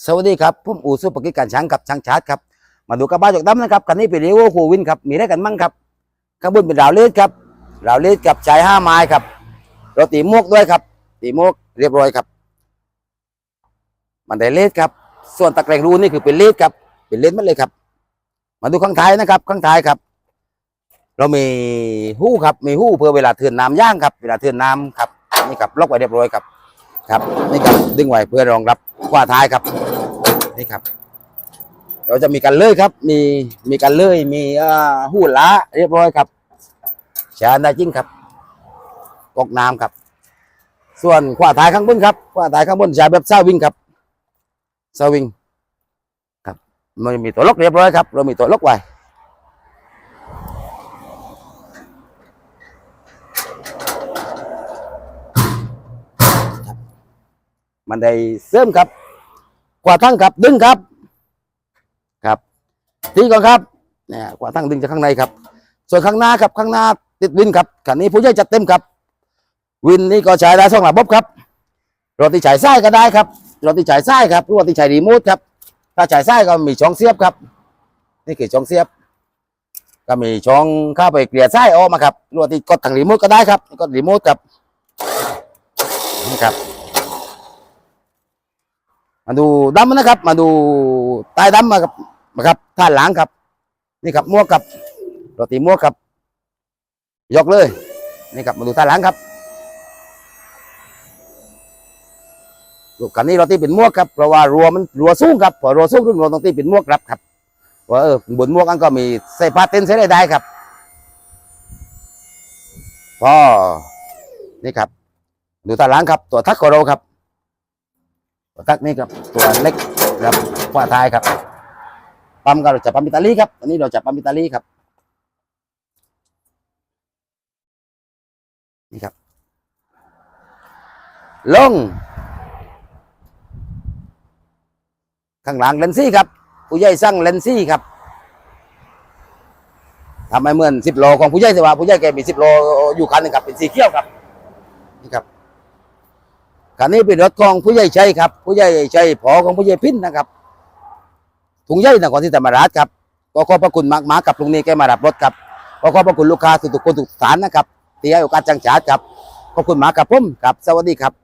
สวัสดีครับผมอู่ซุปกิจการช้างกับช้างชาร์จครับมาดูกระบะจกดำนะครับคันนี้เป็นเรโวคูวินครับมีได้กันมั่งครับข้างบนเป็นดาวเลสครับดาวเลสกับชายห้าไม้ครับเราตีมวกด้วยครับ ตีมวกเรียบร้อยครับ มันได้เลสครับ ส่วนตะแกรงรูนี่คือเป็นเลสครับเป็นเลสหมันเลยครับ มาดูข้างท้ายนะครับ ข้างท้ายครับ เรามีหู้ครับมีหู้เพื่อเวลาเทือนน้ำย่างครับ เวลาเทือนน้ำครับนี่ครับล็อกไว้เรียบร้อยครับ ครับนี่ครับดึงไว้เพื่อรองรับ ขวาท้ายครับนี่ครับเราจะมีการเลยครับ มีมีการเลยมีอ่าหู้ล้าเรียบร้อยครับแชาได้จริงครับกอกน้ำครับ ส่วนขวาท้ายข้างบนครับขวาท้ายข้างบนใช้แบบซาวิงครับซาวิงครับมันมีตัวล็อกเรียบร้อยครับ เรามีตัวล็อกไว้ มันได้เสริมครับ กว่าทั้งครับดึงครับ ครับทีก่อนครับเนี่ยกว่าทั้งดึงจากข้างในครับ ส่วนข้างหน้าครับข้างหน้าติดวินครับคันนี้ผู้ใหญ่จัดเต็มครับ วินนี่ก็ใช้ได้สองระบบครับรถที่ใช้ไส้ก็ได้ครับรถที่ใช้ไส้ครับรถที่ใช้รีโมทครับ ถ้าใช้ไส้ก็มีช่องเสียบครับ นี่คือช่องเสียบ ก็มีช่องเข้าไปเกลี่ยไส้ออกมาครับรถที่กดทางรีโมทก็ได้ครับกดรีโมทครับนี่ครับ มาดูดำนะครับ มาดูใต้ดำมาครับมาครับท่านหลังครับ นี่ครับมั่วกับโรตีมั่วกครับ ยกเลย นี่ครับมาดูท่านหลังครับลูกคันนี้เราตีเป็นมั่วกครับเพราะว่ารัวมันรัวสูงครับพอรัวสูงขึ้นเราต้องตีเป็นมั่วกครับครับว่าเออบนมวกันก็มีใส่ผ้าเต้นใส่ได้ได้ครับพอนี่ครับ ดูท่านหลังครับ ตัวทักของเราครับ ตัวตักนี่ครับตัวเล็กครับขวาท้ายครับปั๊มก็เราจะปั๊มอิตาลีครับอันนี้เราจะปั๊มอิตาลีครับนี่ครับ ลง ข้างหลังเลนซี่ครับผู้ใหญ่สั่งเลนซี่ครับทำให้เหมือนสิบโลของผู้ใหญ่แต่ว่าผู้ใหญ่แกมีสิบโลอยู่คันหนึงครับเป็นสีเขียวครับนี่ครับ คันนี้เป็นรถของผู้ใหญ่ชัยครับ ผู้ใหญ่ชัยผอของผู้ใหญ่พินนะครับถุงใหญ่นครศรีธรรมราชครับก็ขอบพระคุณมากมากับลุงนี้แกมารับรถครับก็ขอบพระคุณลูกค้าทุกๆคนทุกสานนะครับที่ให้โอกาสจังจาดครับขอบคุณมากครับผมครับ สวัสดีครับ